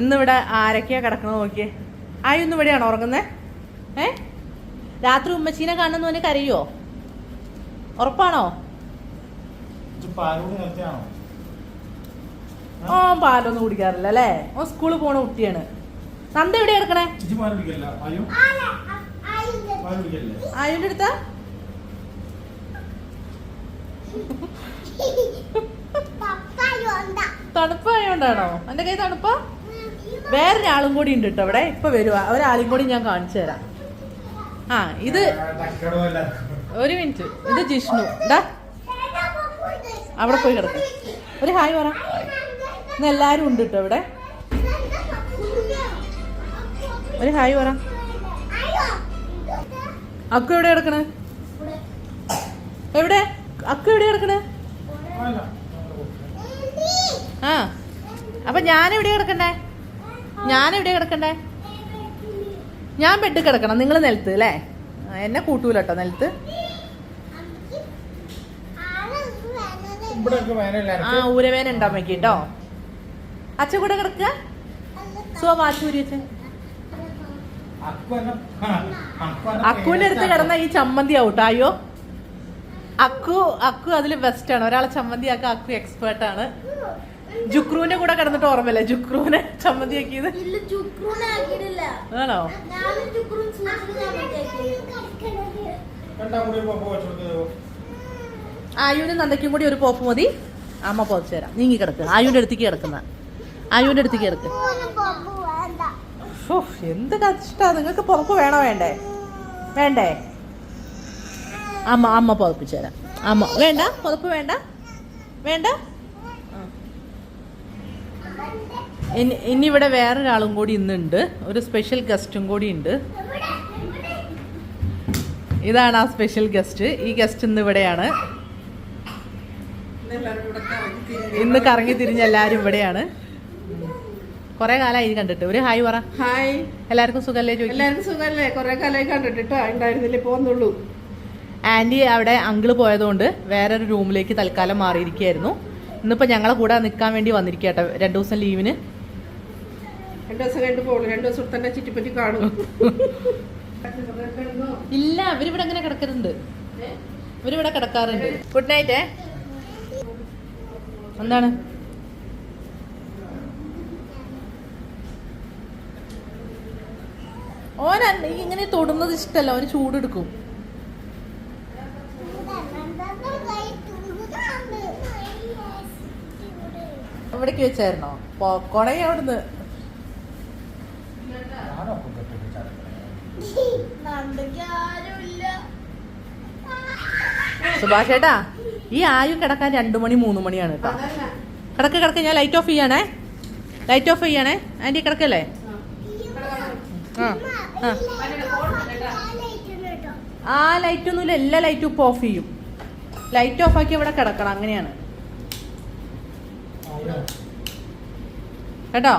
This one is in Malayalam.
ഇന്നിവിടെ ആരൊക്കെയാ കിടക്കണ നോക്കിയേ. ആയി ഇവിടെയാണോ ഉറങ്ങുന്നേ? ഏ? രാത്രി ഉമ്മച്ചീനെ കാണുന്ന പോലെ കരയോ ഉറപ്പാണോ? ഓ പാലൊന്നും കുടിക്കാറില്ല അല്ലേ? ഓ സ്കൂളിൽ പോണ കുട്ടിയാണ്. നന്ദ എവിടെ കിടക്കണേ? ആയുന്റെ അടുത്താ? തണുപ്പായോണ്ടാണോ? എന്റെ കൈ തണുപ്പാ? വേറൊരാളും കൂടി ഉണ്ട് കേട്ടോ അവിടെ ഇപ്പൊ വരുവാ. ഒരാളും കൂടി ഞാൻ കാണിച്ചു തരാം. ആ ഇത് ഒരു മിനിറ്റ്. ഇത് ജിഷ്ണു. ഇതാ അവിടെ പോയി കിടക്കും. ഒരു ഹായ് പറ. ഇന്ന് എല്ലാരും ഉണ്ട് കേട്ടോ ഇവിടെ. ഒരു ഹായ് പറ. അക്കു എവിടെ കിടക്കണേ? എവിടെ? അക്കു എവിടെ കിടക്കണേ? ആ അപ്പൊ ഞാൻ എവിടെ കിടക്കണ്ടേ? ഞാൻ എവിടെ കിടക്കണ്ടേ? ഞാൻ ബെഡ് കിടക്കണം. നിങ്ങൾ നിലത്ത് അല്ലേ? എന്നെ കൂട്ടൂല കേട്ടോ നിലത്ത്. ആ ഊരവേന ഉണ്ടാമയ്ക്ക് കേട്ടോ അച്ഛ കൂടെ കിടക്കുക സോ വാച്ചൂരി അച്ഛൻ. അക്കുവിന്റെ അടുത്ത് കിടന്ന ഈ ചമ്മന്തി ആവട്ടോ അയ്യോ. അക്കു അക്കു അതിൽ ബെസ്റ്റ് ആണ്. ഒരാളെ ചമ്മന്തി ആക്കാൻ അക്കു എക്സ്പേർട്ട് ആണ്. ജുക്രുവിന്റെ കൂടെ കിടന്നിട്ട് ഓർമ്മയില്ല? ജുക്രൂനെ ചമ്മന്തി ആക്കിയത് ആണോ? ആയുവിനും നന്ദയ്ക്കും കൂടി ഒരു പോപ്പ് മതി. അമ്മ പോച്ചു തരാം. നീങ്ങി കിടക്ക്. ആയുവിന്റെ അടുത്തേക്ക് കിടക്കുന്ന. ആയുവിന്റെ അടുത്തേക്ക് കിടക്ക്. എന്ത് കഷ്ടാ. നിങ്ങൾക്ക് പുറപ്പ് വേണോ വേണ്ടേ? വേണ്ടേ? അമ്മ അമ്മ പുതപ്പിച്ചു തരാം. അമ്മ വേണ്ട? പുതപ്പ് വേണ്ട? വേണ്ട ആ. ഇനി ഇവിടെ വേറൊരാളും കൂടി ഇന്നുണ്ട്. ഒരു സ്പെഷ്യൽ ഗസ്റ്റും കൂടി ഉണ്ട്. ഇതാണ് ആ സ്പെഷ്യൽ ഗസ്റ്റ് ഈ ഗസ്റ്റ് ഇന്ന് ഇവിടെയാണ്. ഇന്ന് കറങ്ങി തിരിഞ്ഞ് എല്ലാവരും ഇവിടെയാണ്. കുറെ കാലമായി കണ്ടിട്ട്. ഒരു ഹായ് പറ. ഹായ്. എല്ലാവർക്കും സുഖല്ലേ ചോദിക്കും എല്ലാവർക്കും സുഖമല്ലേ കുറെ കാലമായി കണ്ടിട്ടോ ഉണ്ടായിരുന്നില്ലേ പോന്നുള്ളൂ. ആന്റി അവിടെ അങ്കിൾ പോയതുകൊണ്ട് വേറൊരു റൂമിലേക്ക് തൽക്കാലം മാറിയിരിക്കുകയായിരുന്നു. ഇന്നിപ്പോ ഞങ്ങളെ കൂടെ നിൽക്കാൻ വേണ്ടി വന്നിരിക്കട്ടെ രണ്ടു ദിവസം ലീവിന്. രണ്ടു ദിവസം രണ്ടു ദിവസം തന്നെ ചുറ്റിപ്പറ്റി കാണും. ഇല്ല ഇവരിവിടെ അങ്ങനെ കിടക്കുന്നുണ്ട് ഇവരിവിടെ കിടക്കാറുണ്ട്. ഗുഡ് നൈറ്റ് എന്താണ്? ഓന ഇങ്ങനെ തൊടുന്നത് ഇഷ്ടല്ല. അവന് ചൂടെടുക്കും. ഇവിടേക്ക് വെച്ചായിരുന്നോ? പോക്കോണേ അവിടുന്ന്. സുഭാഷ് ഏട്ടാ ഈ ആയു കിടക്കാൻ രണ്ടു മണി മൂന്ന് മണിയാണ് കേട്ടോ. കിടക്ക് കിടക്ക് ഞാൻ ലൈറ്റ് ഓഫ് ചെയ്യണേ. ലൈറ്റ് ഓഫ് ചെയ്യണേ. ആന്റി കിടക്കല്ലേ? ആ ആ. ഒന്നുമില്ല എല്ലാ ലൈറ്റും ഇപ്പൊ ഓഫ് ചെയ്യും. ലൈറ്റ് ഓഫ് ആക്കി ഇവിടെ കിടക്കണം അങ്ങനെയാണ്. കേട്ടോ?